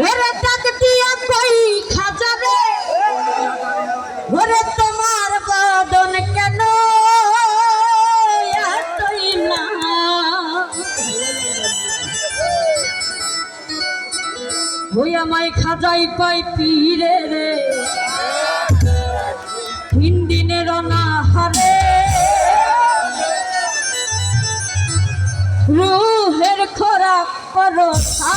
ওরে ডাক দিয়া কই খাজারে ওরে তোমার বদন কেন ওই আমায় খাজাই পাই পিরে রে। তিন দিনের অনাহারে। রুহের খোরাক করো খা